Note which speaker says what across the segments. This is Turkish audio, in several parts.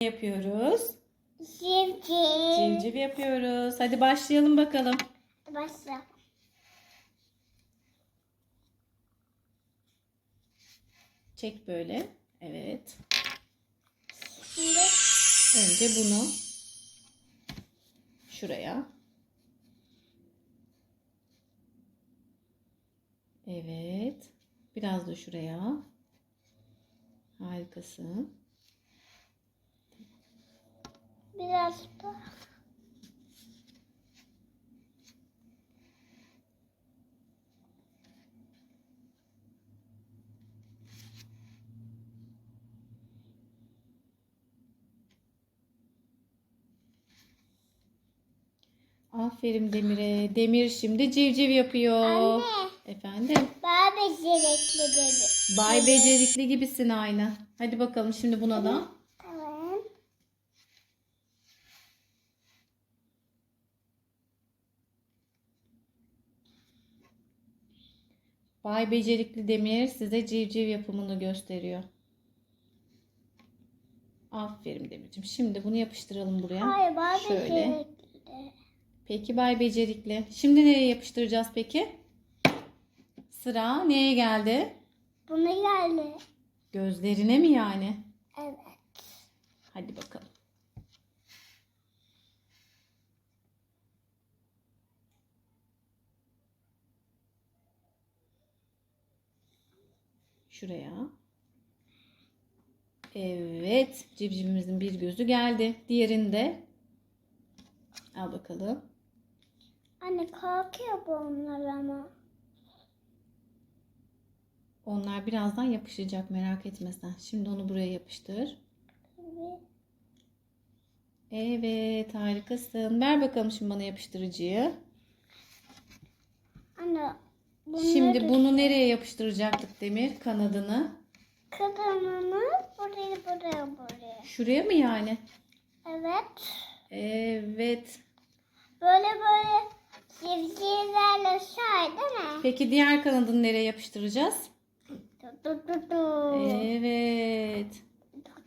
Speaker 1: yapıyoruz?
Speaker 2: Civciv.
Speaker 1: Civciv yapıyoruz. Hadi başlayalım bakalım.
Speaker 2: Başla.
Speaker 1: Çek böyle. Evet.
Speaker 2: Şimdi
Speaker 1: Önce bunu şuraya. Evet. Biraz da şuraya. Harikasın.
Speaker 2: Biraz da
Speaker 1: Aferin Demir'e. Demir şimdi civciv yapıyor.
Speaker 2: Anne.
Speaker 1: Efendim?
Speaker 2: daha becerikli dedi.
Speaker 1: Bay becerikli gibisin aynı. Hadi bakalım şimdi buna da.
Speaker 2: Tamam.
Speaker 1: Bay becerikli Demir size civciv yapımını gösteriyor. Aferin Demir'cim. Şimdi bunu yapıştıralım buraya.
Speaker 2: Hayır daha
Speaker 1: Şöyle.
Speaker 2: becerikli.
Speaker 1: Peki Bay Becerikli. Şimdi nereye yapıştıracağız peki? Sıra neye geldi?
Speaker 2: Bunu geldi.
Speaker 1: Gözlerine mi yani?
Speaker 2: Evet.
Speaker 1: Hadi bakalım. Şuraya. Evet. Civcivimizin bir gözü geldi. Diğerinde. Al bakalım.
Speaker 2: Anne kalkıyor bu onlar ama.
Speaker 1: Onlar birazdan yapışacak merak etme sen. Şimdi onu buraya yapıştır.
Speaker 2: Evet.
Speaker 1: Evet harikasın. Ver bakalım şimdi bana yapıştırıcıyı.
Speaker 2: Anne bunu
Speaker 1: Şimdi bunu nereye yapıştıracaktık Demir? Kanadını.
Speaker 2: Kadınını buraya buraya buraya.
Speaker 1: Şuraya mı yani?
Speaker 2: Evet.
Speaker 1: Evet.
Speaker 2: Böyle böyle civcivlerle say değil mi?
Speaker 1: Peki diğer kanadını nereye yapıştıracağız?
Speaker 2: Du, du, du, du.
Speaker 1: Evet.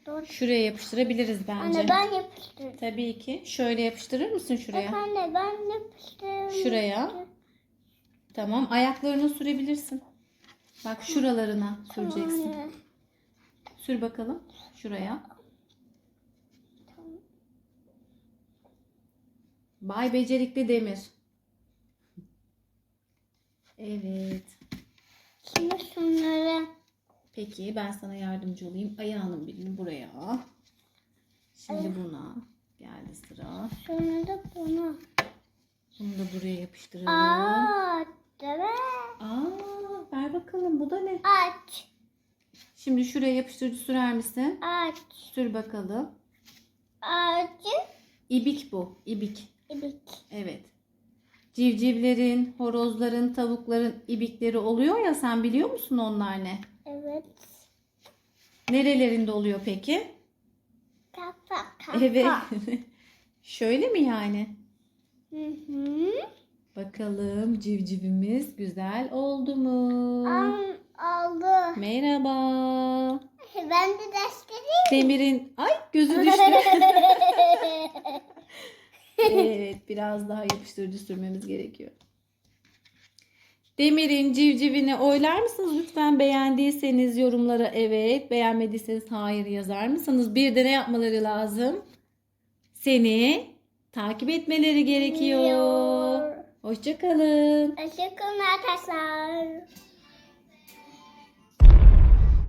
Speaker 2: Du, du.
Speaker 1: Şuraya yapıştırabiliriz bence.
Speaker 2: Anne ben yapıştırdım.
Speaker 1: Tabii ki. Şöyle yapıştırır mısın
Speaker 2: Bak
Speaker 1: şuraya?
Speaker 2: anne ben yapıştırdım.
Speaker 1: Şuraya. Tamam. Ayaklarını sürebilirsin. Bak şuralarına süreceksin. Sür bakalım. Şuraya. Bay Becerikli Demir. Evet.
Speaker 2: Şimdi şunları
Speaker 1: Peki ben sana yardımcı olayım. Ayağının birini buraya. Şimdi buna geldi sıra.
Speaker 2: şunu da bunu.
Speaker 1: Bunu da buraya yapıştıralım.
Speaker 2: Aa, değil mi?
Speaker 1: Aa, ver bakalım bu da ne?
Speaker 2: Aç.
Speaker 1: Şimdi şuraya yapıştırıcı sürer misin?
Speaker 2: Aç.
Speaker 1: Sür bakalım.
Speaker 2: Ağacı.
Speaker 1: İbik bu. İbik.
Speaker 2: İbik.
Speaker 1: Evet. Civcivlerin, horozların, tavukların ibikleri oluyor ya sen biliyor musun onlar ne?
Speaker 2: Evet.
Speaker 1: Nerelerinde oluyor peki?
Speaker 2: Kafa kafa.
Speaker 1: Evet. Şöyle mi yani?
Speaker 2: Hı hı.
Speaker 1: Bakalım civcivimiz güzel oldu mu?
Speaker 2: Am, aldı.
Speaker 1: Merhaba.
Speaker 2: Ben de dersleri.
Speaker 1: Demir'in ay gözü düştü. evet biraz daha yapıştırıcı sürmemiz gerekiyor. Demir'in civcivini oylar mısınız lütfen beğendiyseniz yorumlara evet beğenmediyseniz hayır yazar mısınız? Bir de ne yapmaları lazım? Seni takip etmeleri gerekiyor. Hoşçakalın.
Speaker 2: Hoşçakalın arkadaşlar.